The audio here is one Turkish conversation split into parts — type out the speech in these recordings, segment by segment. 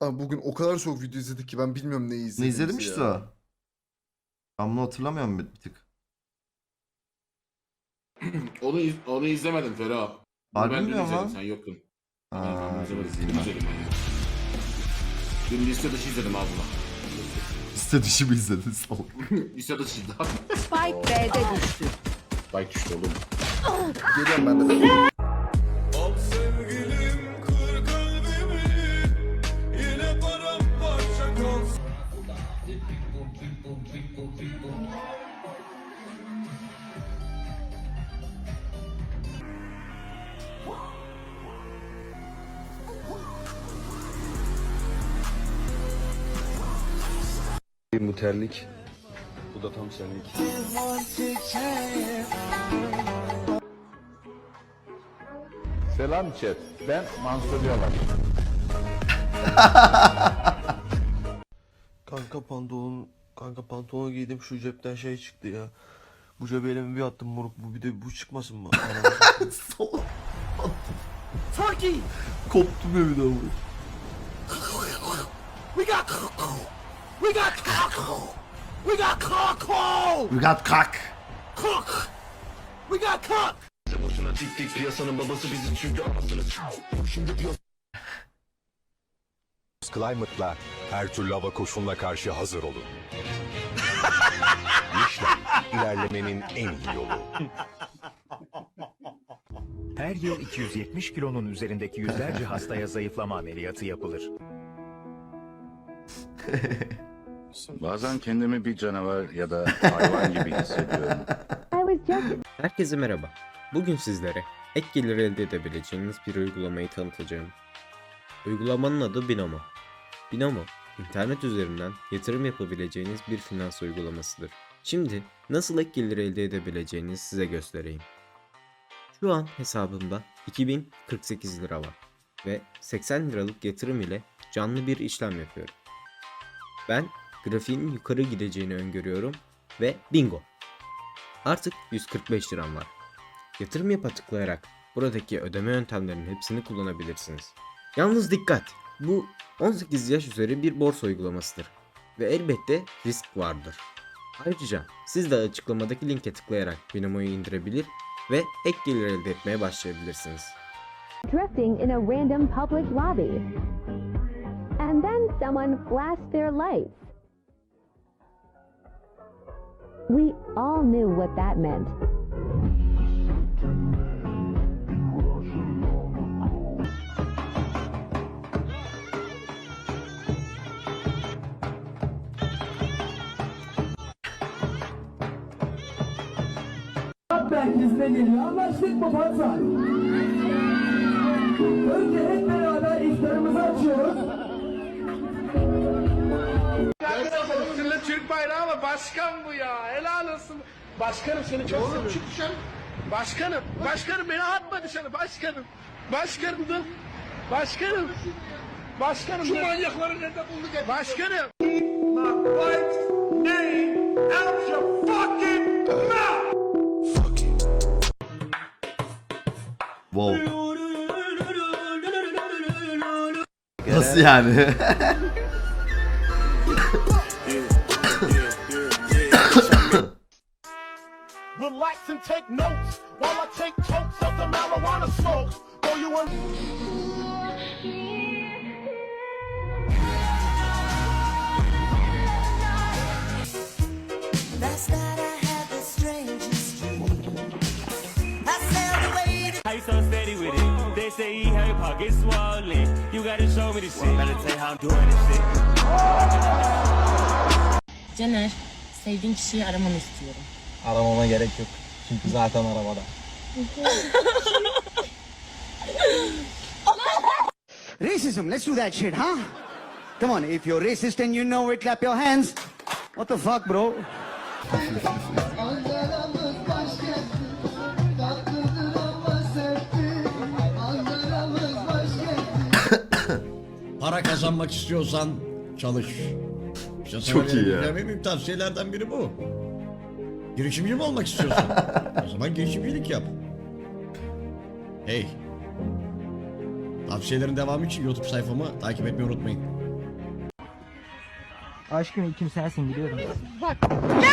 Abi bugün o kadar çok video izledik ki ben bilmiyorum neyi Ne izledim işte ya. o. Ben bunu hatırlamıyorum bir, bir tık. Onu, iz- onu izlemedim Ferah. Harbi ben mi dün diyorsun izledim lan? sen yoktun. Aa, Ben izlemedim. Dün ben. izledim ben. Dün liste dışı izledim abi bunu. Liste dışı mı izledin salak? liste dışıydı. Spike B'de düştü. Bak işte oğlum. Geliyorum ben de. Bu terlik. Bu da tam senlik. Selam chat. Ben Mansur Yavaş. Kanka pantolon kanka pantolon giydim şu cepten şey çıktı ya. Bu cebe elimi bir attım moruk bu bir de bu çıkmasın mı? Salak. Sakin. Koptum ya bir daha bu. We got cock. Boşuna tik tik piyasanın babası bizi çünkü anasını Climate'la her türlü hava koşuluna karşı hazır olun. Michelin, ilerlemenin en iyi yolu. Her yıl 270 kilonun üzerindeki yüzlerce hastaya zayıflama ameliyatı yapılır. Bazen kendimi bir canavar ya da hayvan gibi hissediyorum. Herkese merhaba. Bugün sizlere ek gelir elde edebileceğiniz bir uygulamayı tanıtacağım. Uygulamanın adı Binomo. Binomo, internet üzerinden yatırım yapabileceğiniz bir finans uygulamasıdır. Şimdi nasıl ek gelir elde edebileceğinizi size göstereyim. Şu an hesabımda 2048 lira var ve 80 liralık yatırım ile canlı bir işlem yapıyorum. Ben grafiğin yukarı gideceğini öngörüyorum ve bingo! Artık 145 liram var. Yatırım yapa tıklayarak buradaki ödeme yöntemlerinin hepsini kullanabilirsiniz. Yalnız dikkat! Bu 18 yaş üzeri bir borsa uygulamasıdır ve elbette risk vardır. Ayrıca siz de açıklamadaki linke tıklayarak Binomo'yu indirebilir ve ek gelir elde etmeye başlayabilirsiniz. Drifting in a random public lobby. And then someone flashed their lights. We all knew what that meant. Merkezine geliyor anlaştık mı Panzar? Önce hep beraber iftarımızı açıyoruz. Üstünde Türk bayrağı ama başkan bu ya. Helal olsun. Başkanım seni çok seviyorum. Oğlum çık dışarı. Başkanım. Başkanım beni atma dışarı. Başkanım. Başkanım dur. Başkanım. Başkanım Şu manyakları nerede bulduk? Başkanım. Wow. Nasıl yani? Relax and take notes while I take totes of the marijuana smoke. Though you want he had swollen. You gotta show me this shit. Better tell you how I'm doing this shit. Caner, sevdiğin kişiyi aramanı istiyorum. Aramama gerek yok. Çünkü zaten arabada. Racism, let's do that shit, huh? Come on, if you're racist and you know it, clap your hands. What the fuck, bro? kazanmak istiyorsan çalış. İşte sana Çok iyi ya. verebileceğim en büyük tavsiyelerden biri bu. Girişimci mi olmak istiyorsan? o zaman girişimcilik yap. Hey. Tavsiyelerin devamı için YouTube sayfamı takip etmeyi unutmayın. Aşkım ilkim sensin biliyorum. Bana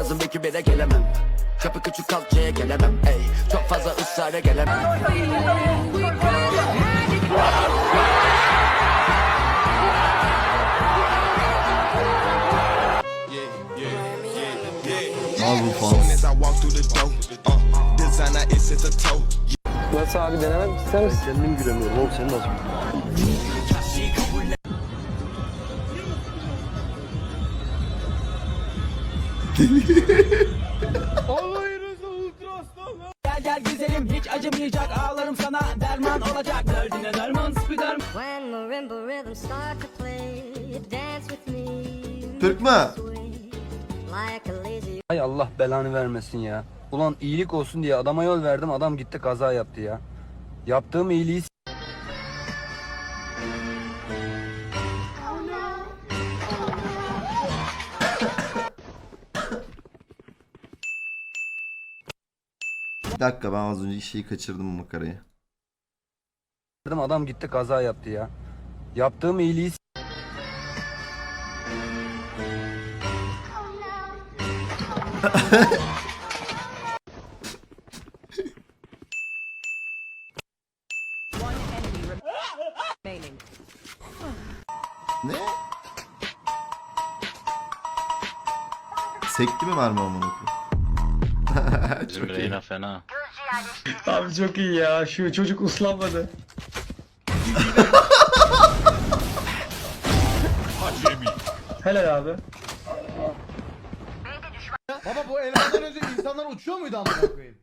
lazım iki bire gelemem Kapı küçük kalçaya gelemem ey Çok fazla ısrara gelemem Al bu falan. Nasıl abi denemem ister misin? Kendim gülemiyorum oğlum senin nasıl? Gel gel güzelim. Türk mü? Like Allah belanı vermesin ya. Ulan iyilik olsun diye adama yol verdim adam gitti kaza yaptı ya. Yaptığım iyiliği Bir dakika ben az önce şeyi kaçırdım bu makarayı. adam gitti kaza yaptı ya. Yaptığım iyiliği Ne? Sekti mi mermi amına koyayım? Bizim Reyna fena. Abi çok iyi ya. Şu çocuk uslanmadı. Helal abi. Baba bu elmadan önce insanlar uçuyor muydu amına koyayım?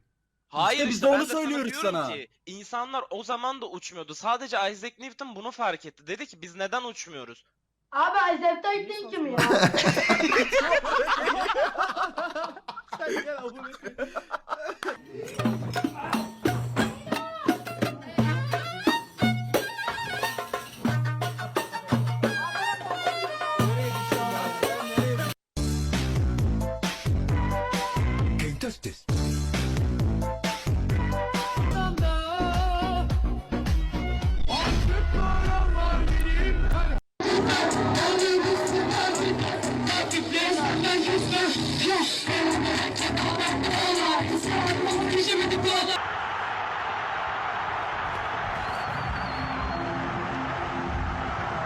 Hayır biz de onu söylüyoruz sana. Ki, insanlar o zaman da uçmuyordu. Sadece Isaac Newton bunu fark etti. Dedi ki biz neden uçmuyoruz? Abi Isaac Newton kim ya?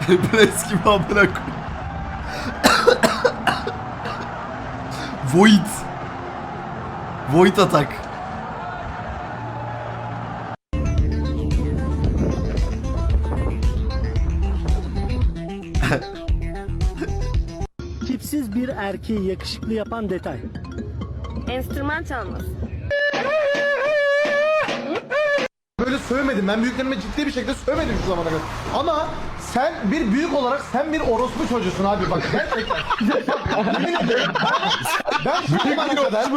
Pres gibi amına koyayım. Void. Void atak. Tipsiz bir erkeği yakışıklı yapan detay. enstrüman çalması. Böyle sövmedim. Ben büyüklerime ciddi bir şekilde sövmedim şu zamana kadar. Ama sen bir büyük olarak sen bir orospu çocuğusun abi bak gerçekten. Bak, yemin ederim. Ben şu zamana kadar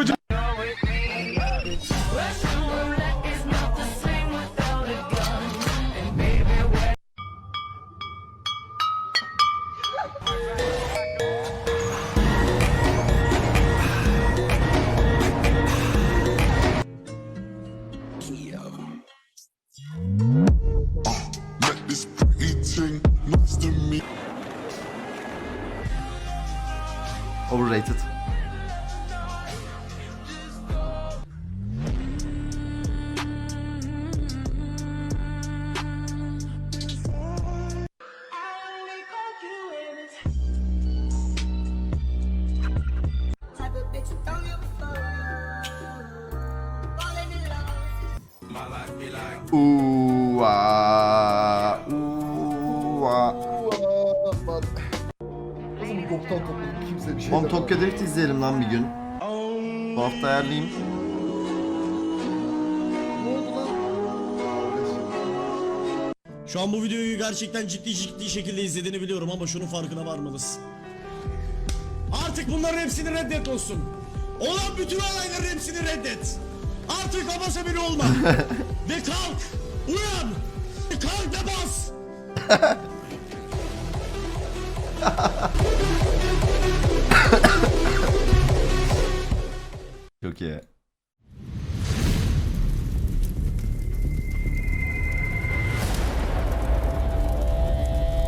sing next to me. Overrated. Ooh. Oğlum. Tokyo Drift izleyelim lan bir gün. Bu hafta ayarlayayım. Şu an bu videoyu gerçekten ciddi ciddi şekilde izlediğini biliyorum ama şunun farkına varmalısın. Artık bunların hepsini reddet olsun. Olan bütün olayların hepsini reddet. Artık abasa biri olma. ve kalk. Uyan. Kalk ve bas. Çok iyi.